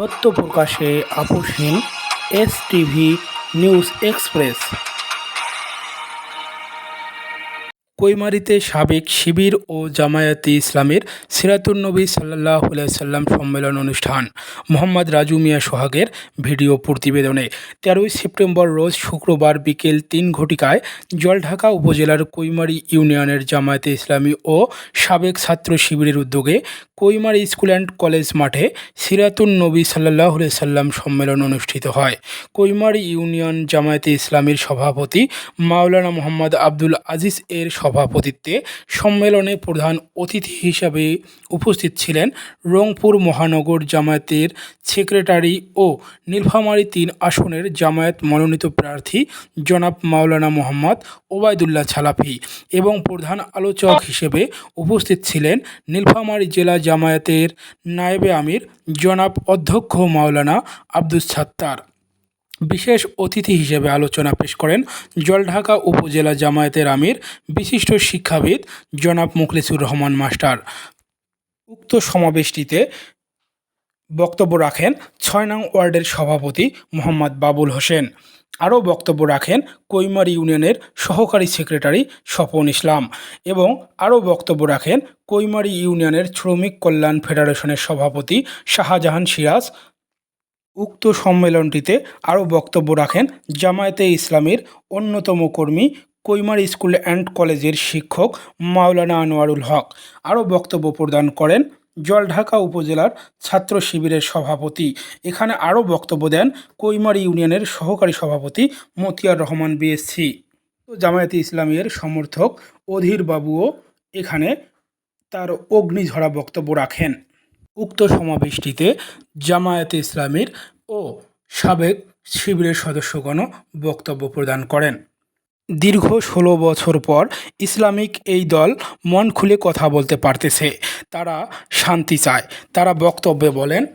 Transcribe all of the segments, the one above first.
সত্য প্রকাশে আপোষহীন এস টিভি নিউজ এক্সপ্রেস। কৈমারিতে সাবেক শিবির ও জামায়াতে ইসলামের সিরাতুন্নবী সাল্লাহ সাল্লাম সম্মেলন অনুষ্ঠান। মোহাম্মদ রাজু মিয়া সোহাগের ভিডিও প্রতিবেদনে তেরোই সেপ্টেম্বর রোজ শুক্রবার বিকেল তিন ঘটিকায় জলঢাকা উপজেলার কৈমারি ইউনিয়নের জামায়াতে ইসলামী ও সাবেক ছাত্র শিবিরের উদ্যোগে কৈমারি স্কুল অ্যান্ড কলেজ মাঠে সিরাতুন নবী সাল্লাহ সাল্লাম সম্মেলন অনুষ্ঠিত হয়। কৈমারি ইউনিয়ন জামায়াতে ইসলামীর সভাপতি মাওলানা মোহাম্মদ আব্দুল আজিজ এর সভাপতিত্বে সম্মেলনে প্রধান অতিথি হিসাবে উপস্থিত ছিলেন রংপুর মহানগর জামায়াতের সেক্রেটারি ও নীলফামারী তিন আসনের জামায়াত মনোনীত প্রার্থী জনাব মাওলানা মোহাম্মদ ওবায়দুল্লাহ ছালাফি এবং প্রধান আলোচক হিসেবে উপস্থিত ছিলেন নীলফামারী জেলা জামায়াতের নায়েবে আমির জনাব অধ্যক্ষ মাওলানা আব্দুস সাত্তার বিশেষ অতিথি হিসেবে আলোচনা পেশ করেন জলঢাকা উপজেলা জামায়াতের আমির, বিশিষ্ট শিক্ষাবিদ জনাব মুখলিসুর রহমান মাস্টার। উক্ত সমাবেশটিতে বক্তব্য রাখেন ছয় নং ওয়ার্ডের সভাপতি মোহাম্মদ বাবুল হোসেন। আরও বক্তব্য রাখেন কৈমার ইউনিয়নের সহকারী সেক্রেটারি স্বপন ইসলাম এবং আরও বক্তব্য রাখেন কৈমারি ইউনিয়নের শ্রমিক কল্যাণ ফেডারেশনের সভাপতি শাহজাহান সিরাজ উক্ত সম্মেলনটিতে আরও বক্তব্য রাখেন জামায়াতে ইসলামের অন্যতম কর্মী কৈমার স্কুল অ্যান্ড কলেজের শিক্ষক মাওলানা আনোয়ারুল হক। আরও বক্তব্য প্রদান করেন জলঢাকা উপজেলার ছাত্র শিবিরের সভাপতি। এখানে আরও বক্তব্য দেন কৈমার ইউনিয়নের সহকারী সভাপতি মতিয়ার রহমান বিএসসি। জামায়াতে ইসলামের সমর্থক অধীর বাবুও এখানে তার অগ্নিঝরা বক্তব্য রাখেন। উক্ত সমাবেশটিতে জামায়াতে ইসলামীর ও সাবেক শিবিরের সদস্যগণও বক্তব্য প্রদান করেন। দীর্ঘ ষোলো বছর পর ইসলামিক এই দল মন খুলে কথা বলতে পারতেছে। তারা শান্তি চায়। তারা বক্তব্যে বলেন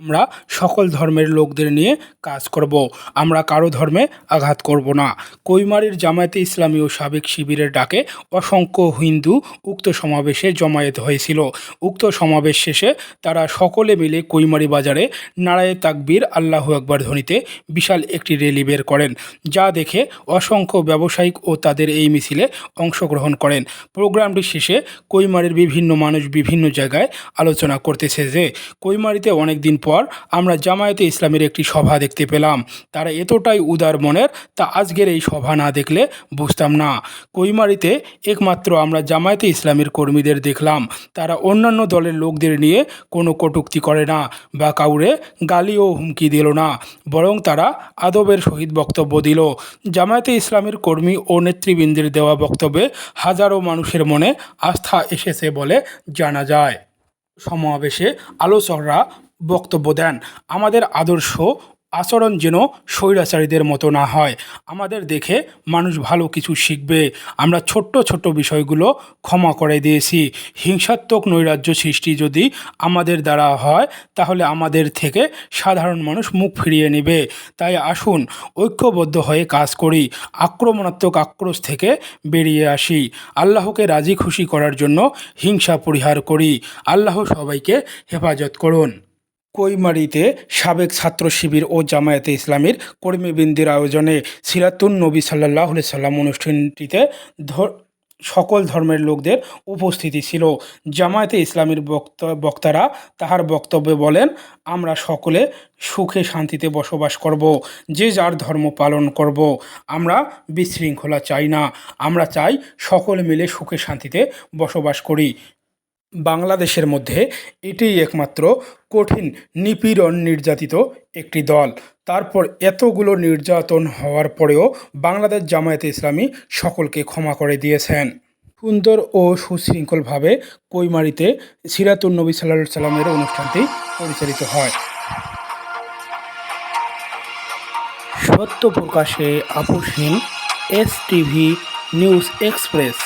আমরা সকল ধর্মের লোকদের নিয়ে কাজ করব। আমরা কারও ধর্মে আঘাত করব না। কৈমারির জামায়াতে ইসলামী ও সাবেক শিবিরের ডাকে অসংখ্য হিন্দু উক্ত সমাবেশে জমায়েত হয়েছিল। উক্ত সমাবেশ শেষে তারা সকলে মিলে কৈমারি বাজারে নারায়ে তাকবীর আল্লাহ আকবর ধ্বনিতে বিশাল একটি র্যালি বের করেন, যা দেখে অসংখ্য ব্যবসায়িক ও তাদের এই মিছিলে অংশগ্রহণ করেন। প্রোগ্রামটি শেষে কৈমারির বিভিন্ন মানুষ বিভিন্ন জায়গায় আলোচনা করতেছে যে, কৈমারিতে অনেক দিন পর আমরা জামায়াতে ইসলামের একটি সভা দেখতে পেলাম। তারা এতটাই উদার মনের, তা আজকের এই সভা না দেখলে বুঝতাম না। কৈমারিতে একমাত্র আমরা জামায়াতে ইসলামের কর্মীদের দেখলাম। তারা অন্যান্য দলের লোকদের নিয়ে কোনো কটূক্তি করে না, বা কাউরে গালি ও হুমকি দিল না, বরং তারা আদবের সহিত বক্তব্য দিল। জামায়াতে ইসলামের কর্মী ও নেতৃবৃন্দের দেওয়া বক্তব্যে হাজারো মানুষের মনে আস্থা এসেছে বলে জানা যায়। সমাবেশে আলোচকরা বক্তব্য দেন। আমাদের আদর্শ আচরণ যেন স্বৈরাচারীদের মতো না হয়। আমাদের দেখে মানুষ ভালো কিছু শিখবে। আমরা ছোট্ট ছোট্ট বিষয়গুলো ক্ষমা করে দিয়েছি। হিংসাত্মক নৈরাজ্য সৃষ্টি যদি আমাদের দ্বারা হয়, তাহলে আমাদের থেকে সাধারণ মানুষ মুখ ফিরিয়ে নেবে। তাই আসুন, ঐক্যবদ্ধ হয়ে কাজ করি, আক্রমণাত্মক আক্রোশ থেকে বেরিয়ে আসি। আল্লাহকে রাজি খুশি করার জন্য হিংসা পরিহার করি। আল্লাহ সবাইকে হেফাজত করুন। কৈমারিতে সাবেক ছাত্র শিবির ও জামায়াতে ইসলামীর কর্মীবৃন্দের আয়োজনে সিরাতুন নবী সাল্লাহ সাল্লাম অনুষ্ঠানটিতে সকল ধর্মের লোকদের উপস্থিতি ছিল। জামায়াতে ইসলামীর বক্তা, বক্তারা তাহার বক্তব্যে বলেন, আমরা সকলে সুখে শান্তিতে বসবাস করব, যে যার ধর্ম পালন করব। আমরা বিশৃঙ্খলা চাই না। আমরা চাই সকলে মিলে সুখে শান্তিতে বসবাস করি। বাংলাদেশের মধ্যে এটিই একমাত্র কঠিন নিপীড়ন নির্যাতিত একটি দল। তারপর এতগুলো নির্যাতন হওয়ার পরেও বাংলাদেশ জামায়াতে ইসলামী সকলকে ক্ষমা করে দিয়েছেন। সুন্দর ও সুশৃঙ্খলভাবে কৈমারিতে সিরাতুন নবী সাল্লা সাল্লামের অনুষ্ঠানটি পরিচালিত হয়। সত্য প্রকাশে আপোষহীন এস টিভি নিউজ এক্সপ্রেস।